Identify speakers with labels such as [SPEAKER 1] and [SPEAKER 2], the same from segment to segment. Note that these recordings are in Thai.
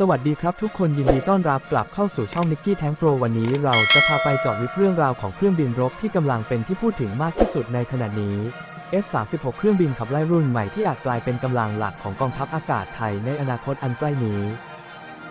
[SPEAKER 1] สวัสดีครับทุกคนยินดีต้อนรับกลับเข้าสู่ช่องนิกกี้แทงโปรวันนี้เราจะพาไปเจาะลึกเรื่องราวของเครื่องบินรบที่กำลังเป็นที่พูดถึงมากที่สุดในขณะนี้ F-36 เครื่องบินขับไล่รุ่นใหม่ที่อาจกลายเป็นกำลังหลักของกองทัพอากาศไทยในอนาคตอันใกล้นี้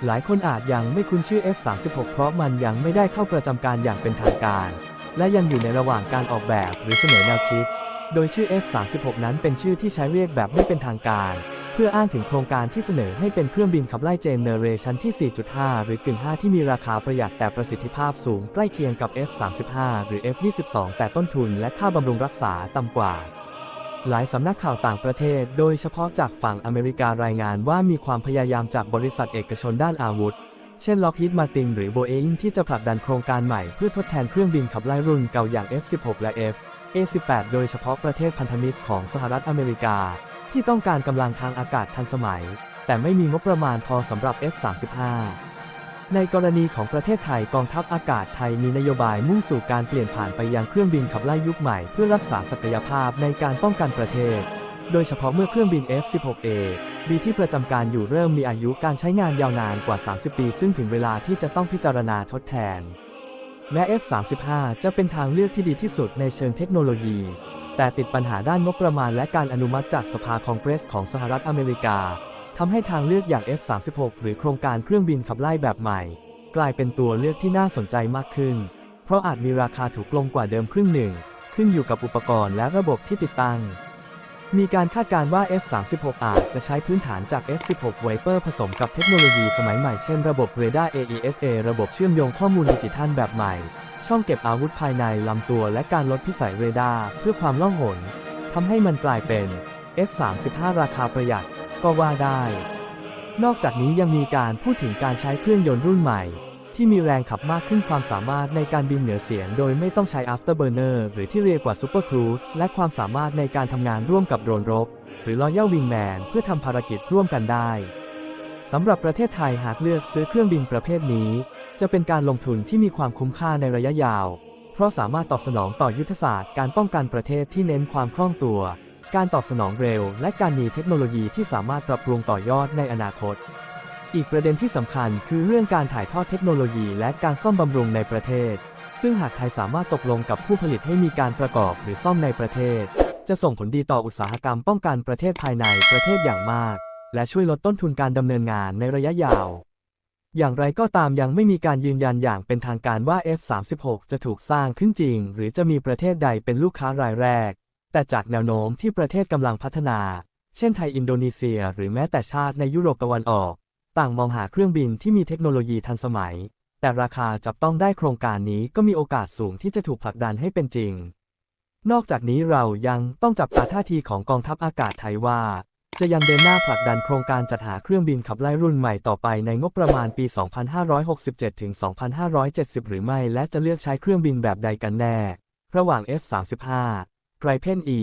[SPEAKER 1] หลายคนอาจยังไม่คุ้นชื่อ F-36 เพราะมันยังไม่ได้เข้าประจำการอย่างเป็นทางการ และยังอยู่ในระหว่างการออกแบบหรือเสนอแนวคิด โดยชื่อ F-36 นั้นเป็นชื่อที่ใช้เรียกแบบไม่เป็นทางการ เพื่ออ้างถึงโครงการที่เสนอให้เป็นเครื่องบินขับไล่เจเนเรชันที่ 4.5 หรือกึ่ง 5 ที่มีราคาประหยัดแต่ประสิทธิภาพสูงใกล้เคียงกับ F-35 หรือ F-22 แต่ต้นทุนและค่าบำรุงรักษาต่ำกว่า หลายสำนักข่าวต่างประเทศ โดยเฉพาะจากฝั่งอเมริการายงานว่ามีความพยายามจากบริษัทเอกชนด้านอาวุธ เช่น Lockheed Martin หรือ Boeing ที่จะผลักดันโครงการใหม่เพื่อทดแทนเครื่องบินขับไล่รุ่นเก่าอย่าง F-16 และ F A-18 โดยเฉพาะประเทศพันธมิตรของสหรัฐอเมริกา ที่ต้องการกำลังทางอากาศทันสมัย แต่ไม่มีงบประมาณพอสำหรับ F-35 ในกรณีของประเทศไทยกองทัพอากาศไทยมีนโยบายมุ่งสู่การเปลี่ยนผ่านไปยังเครื่องบินขับไล่ยุคใหม่เพื่อรักษาศักยภาพในการป้องกันประเทศ โดยเฉพาะเมื่อเครื่องบิน F-16A B ที่ประจำการอยู่เริ่มมีอายุการใช้งานยาวนานกว่า 30 ปี ซึ่งถึงเวลาที่จะต้องพิจารณาทดแทน แม้ F-35 จะเป็นทางเลือกที่ดีที่สุดในเชิงเทคโนโลยี แต่ติดปัญหาด้านงบประมาณและการอนุมัติจากสภาคองเกรสของสหรัฐอเมริกาทำให้ทางเลือกอย่าง F-36 หรือโครงการเครื่องบินขับไล่แบบใหม่ กลายเป็นตัวเลือกที่น่าสนใจมากขึ้น เพราะอาจมีราคาถูกลงกว่าเดิมครึ่งหนึ่ง ขึ้นอยู่กับอุปกรณ์และระบบที่ติดตั้ง มีการคาดการณ์ว่า F-36 อาจจะใช้พื้นฐานจาก F-16 Viper ผสมกับเทคโนโลยีสมัยใหม่เช่นระบบเรดาร์ AESA ระบบเชื่อมโยงข้อมูลดิจิทัลแบบใหม่ ช่องเก็บอาวุธภายในลำตัวและการลดพิสัยเรดาร์เพื่อความล่องหนทำให้มันกลายเป็น F-35 ราคาประหยัดก็ว่าได้ นอกจากนี้ยังมีการพูดถึงการใช้เครื่องยนต์รุ่นใหม่ ที่มีแรงขับมากขึ้นความสามารถในการบินเหนือเสียงโดยไม่ต้องใช้ afterburner หรือที่เรียกว่า super cruise และความสามารถในการทำงานร่วมกับโดรนรบ หรือ Royal Wingman เพื่อทำภารกิจร่วมกันได้สำหรับประเทศไทยหากเลือกซื้อเครื่องบินประเภทนี้ จะเป็นการลงทุนที่มีความคุ้มค่าในระยะยาว เพราะสามารถตอบสนองต่อยุทธศาสตร์การป้องกันประเทศที่เน้นความคล่องตัว การตอบสนองเร็ว และการมีเทคโนโลยีที่สามารถปรับปรุงต่อยอดในอนาคต อีกประเด็นที่สำคัญคือเรื่องการถ่ายทอดเทคโนโลยีและการซ่อมบำรุงในประเทศ ซึ่งหากไทยสามารถตกลงกับผู้ผลิตให้มีการประกอบหรือซ่อมในประเทศ จะส่งผลดีต่ออุตสาหกรรมป้องกันประเทศภายในประเทศอย่างมาก และช่วยลดต้นทุนการดำเนินงานในระยะยาว อย่างไรก็ตามยังไม่มีการยืนยันอย่างเป็นทางการว่า F-36 จะถูกสร้างขึ้นจริง หรือจะมีประเทศใดเป็นลูกค้ารายแรก แต่จากแนวโน้มที่ประเทศกำลังพัฒนา เช่นไทยอินโดนีเซีย หรือแม้แต่ชาติในยุโรปตะวันออก ต่างมองหาเครื่องบินที่มีเทคโนโลยีทันสมัย แต่ราคาจับต้องได้โครงการนี้ก็มีโอกาสสูงที่จะถูกผลักดันให้เป็นจริง นอกจากนี้เรายังต้องจับตาท่าทีของกองทัพอากาศไทยว่า จะยังเดินหน้าผลักดันโครงการจัดหาเครื่องบินขับไล่รุ่นใหม่ต่อไปในงบประมาณปี 2567 ถึง 2570 หรือไม่ และจะเลือกใช้เครื่องบินแบบใดกันแน่ ระหว่าง F-35 ไกรเพน E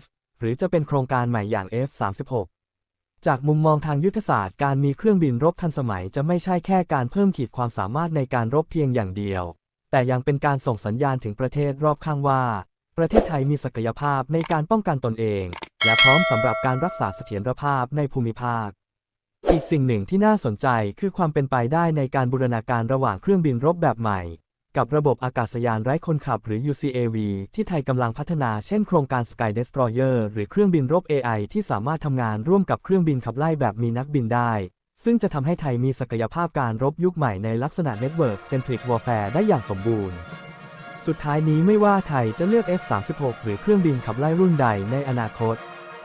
[SPEAKER 1] F หรือจะเป็นโครงการใหม่อย่าง F-36 จากมุมมองทางยุทธศาสตร์การมีเครื่องบินรบทันสมัยจะไม่ใช่แค่การเพิ่มขีดความสามารถในการรบเพียงอย่างเดียว แต่ยังเป็นการส่งสัญญาณถึงประเทศรอบข้างว่า ประเทศไทยมีศักยภาพในการป้องกันตนเอง และพร้อมสำหรับการรักษาเสถียรภาพในภูมิภาค อีกสิ่งหนึ่งที่น่าสนใจคือความเป็นไปได้ในการบูรณาการระหว่างเครื่องบินรบแบบใหม่ กับระบบอากาศยานไร้คนขับหรือ UCAV ที่ไทยกำลังพัฒนาเช่นโครงการ Sky Destroyer หรือเครื่องบินรบ AI ที่สามารถทำงานร่วมกับเครื่องบินขับไล่แบบมีนักบินได้ ซึ่งจะทำให้ไทยมีศักยภาพการรบยุคใหม่ในลักษณะ Network Centric Warfare ได้อย่างสมบูรณ์ สุดท้ายนี้ไม่ว่าไทยจะเลือก F-36 หรือเครื่องบินขับไล่รุ่นใดในอนาคต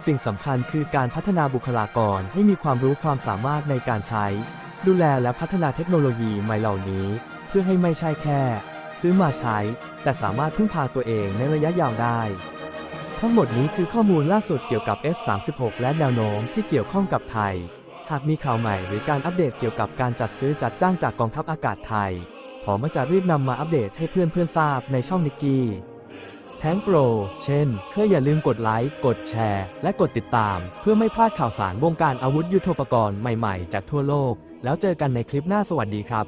[SPEAKER 1] สิ่งสำคัญคือการพัฒนาบุคลากรให้มีความรู้ความสามารถในการใช้ ดูแลและพัฒนาเทคโนโลยีใหม่เหล่านี้ เพื่อให้ไม่ใช่แค่ ซื้อมาใช้ แต่สามารถพึ่งพาตัวเองในระยะยาวได้ ทั้งหมดนี้คือข้อมูลล่าสุดเกี่ยวกับ F-36 และแนวโน้มที่เกี่ยวข้องกับไทย หากมีข่าวใหม่หรือการอัปเดตเกี่ยวกับการจัดซื้อจัดจ้างจากกองทัพอากาศไทยผมจะรีบนำมาอัปเดตให้เพื่อนๆทราบในช่องนิกกี้แทงโปร เช่น เคยอย่าลืมกดไลค์ กดแชร์ และกดติดตาม เพื่อไม่พลาดข่าวสารวงการอาวุธยุทโธปกรณ์ใหม่ ๆ จากทั่วโลก แล้วเจอกันในคลิปหน้าสวัสดีครับ